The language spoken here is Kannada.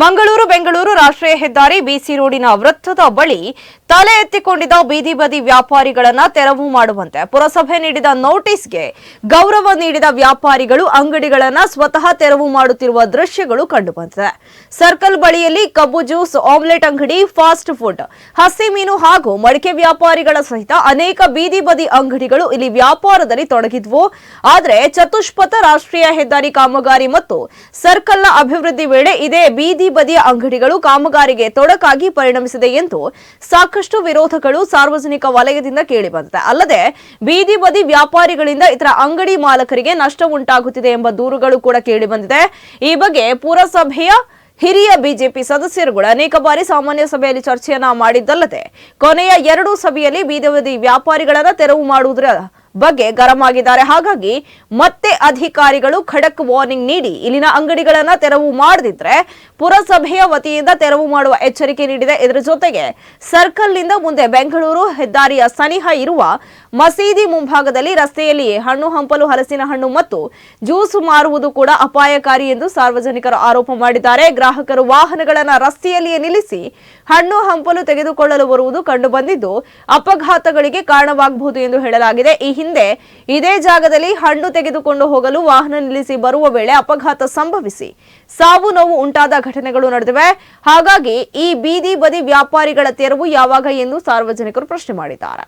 ಮಂಗಳೂರು, ಬೆಂಗಳೂರು ರಾಷ್ಟ್ರೀಯ ಹೆದ್ದಾರಿ ಬಿಸಿ ರೋಡಿನ ವೃತ್ತದ ಬಳಿ ತಲೆ ಎತ್ತಿಕೊಂಡಿದ್ದ ಬೀದಿ ಬದಿ ವ್ಯಾಪಾರಿಗಳನ್ನ ತೆರವು ಮಾಡುವಂತೆ ಪುರಸಭೆ ನೀಡಿದ ನೋಟಿಸ್ಗೆ ಗೌರವ ನೀಡಿದ ವ್ಯಾಪಾರಿಗಳು ಅಂಗಡಿಗಳನ್ನ ಸ್ವತಃ ತೆರವು ಮಾಡುತ್ತಿರುವ ದೃಶ್ಯಗಳು ಕಂಡುಬಂದಿದೆ. ಸರ್ಕಲ್ ಬಳಿಯಲ್ಲಿ ಕಬ್ಬು ಜ್ಯೂಸ್, ಆಮ್ಲೆಟ್ ಅಂಗಡಿ, ಫಾಸ್ಟ್ ಫುಡ್, ಹಸಿ ಮೀನು ಹಾಗೂ ಮಡಿಕೆ ವ್ಯಾಪಾರಿಗಳ ಸಹಿತ ಅನೇಕ ಬೀದಿ ಬದಿ ಅಂಗಡಿಗಳು ಇಲ್ಲಿ ವ್ಯಾಪಾರದಲ್ಲಿ ತೊಡಗಿದ್ವು. ಆದರೆ ಚತುಷ್ಪಥ ರಾಷ್ಟ್ರೀಯ ಹೆದ್ದಾರಿ ಕಾಮಗಾರಿ ಮತ್ತು ಸರ್ಕಲ್ನ ಅಭಿವೃದ್ಧಿ ವೇಳೆ ಇದೇ ಬೀದಿ ಬದಿಯ ಅಂಗಡಿಗಳು ಕಾಮಗಾರಿಗೆ ತೊಡಕಾಗಿ ಪರಿಣಮಿಸಿದೆ ಎಂದು ಸಾಕಷ್ಟು ವಿರೋಧಗಳು ಸಾರ್ವಜನಿಕ ವಲಯದಿಂದ ಕೇಳಿಬಂದಿದೆ ಅಲ್ಲದೆ ಬೀದಿ ಬದಿ ವ್ಯಾಪಾರಿಗಳಿಂದ ಇತರ ಅಂಗಡಿ ಮಾಲಕರಿಗೆ ನಷ್ಟ ಉಂಟಾಗುತ್ತಿದೆ ಎಂಬ ದೂರುಗಳು ಕೂಡ ಕೇಳಿಬಂದಿದೆ ಈ ಬಗ್ಗೆ ಪುರಸಭೆಯ ಹಿರಿಯ ಬಿಜೆಪಿ ಸದಸ್ಯರುಗಳು ಅನೇಕ ಬಾರಿ ಸಾಮಾನ್ಯ ಸಭೆಯಲ್ಲಿ ಚರ್ಚೆಯನ್ನ ಮಾಡಿದ್ದಲ್ಲದೆ ಕೊನೆಯ ಎರಡು ಸಭೆಯಲ್ಲಿ ಬೀದಿ ಬದಿ ವ್ಯಾಪಾರಿಗಳನ್ನ ತೆರವು ಮಾಡುವುದರ ಬಗ್ಗೆ ಗರಂ ಆಗಿದ್ದಾರೆ ಹಾಗಾಗಿ ಮತ್ತೆ ಅಧಿಕಾರಿಗಳು ಖಡಕ್ ವಾರ್ನಿಂಗ್ ನೀಡಿ. ಇಲ್ಲಿನ ಅಂಗಡಿಗಳನ್ನ ತೆರವು ಮಾಡದಿದ್ರೆ ಪುರಸಭೆಯ ವತಿಯಿಂದ ತೆರವು ಮಾಡುವ ಎಚ್ಚರಿಕೆ ನೀಡಿದೆ. ಇದರ ಜೊತೆಗೆ ಸರ್ಕಲ್ನಿಂದ ಮುಂದೆ ಬೆಂಗಳೂರು ಹೆದ್ದಾರಿಯ ಸನಿಹ ಇರುವ ಮಸೀದಿ ಮುಂಭಾಗದಲ್ಲಿ ರಸ್ತೆಯಲ್ಲಿಯೇ ಹಣ್ಣು ಹಂಪಲು, ಹಲಸಿನ ಹಣ್ಣು ಮತ್ತು ಜ್ಯೂಸ್ ಮಾರುವುದು ಕೂಡ ಅಪಾಯಕಾರಿ ಎಂದು ಸಾರ್ವಜನಿಕರು ಆರೋಪ ಮಾಡಿದ್ದಾರೆ. ಗ್ರಾಹಕರು ವಾಹನಗಳನ್ನ ರಸ್ತೆಯಲ್ಲಿಯೇ ನಿಲ್ಲಿಸಿ ಹಣ್ಣು ಹಂಪಲು ತೆಗೆದುಕೊಳ್ಳಲು ಬರುವುದು ಕಂಡುಬಂದಿದ್ದು ಅಪಘಾತಗಳಿಗೆ ಕಾರಣವಾಗಬಹುದು ಎಂದು ಹೇಳಲಾಗಿದೆ. ಈ ಹಿಂದೆ ಇದೇ ಜಾಗದಲ್ಲಿ ಹಣ್ಣು ತೆಗೆದುಕೊಂಡು ಹೋಗಲು ವಾಹನ ನಿಲ್ಲಿಸಿ ಬರುವ ವೇಳೆ ಅಪಘಾತ ಸಂಭವಿಸಿ ಸಾವು ನೋವು ಉಂಟಾದ ಘಟನೆಗಳು ನಡೆದಿವೆ. ಹಾಗಾಗಿ ಈ ಬೀದಿ ಬದಿ ವ್ಯಾಪಾರಿಗಳ ತೆರವು ಯಾವಾಗ ಎಂದು ಸಾರ್ವಜನಿಕರು ಪ್ರಶ್ನೆ ಮಾಡಿದ್ದಾರೆ.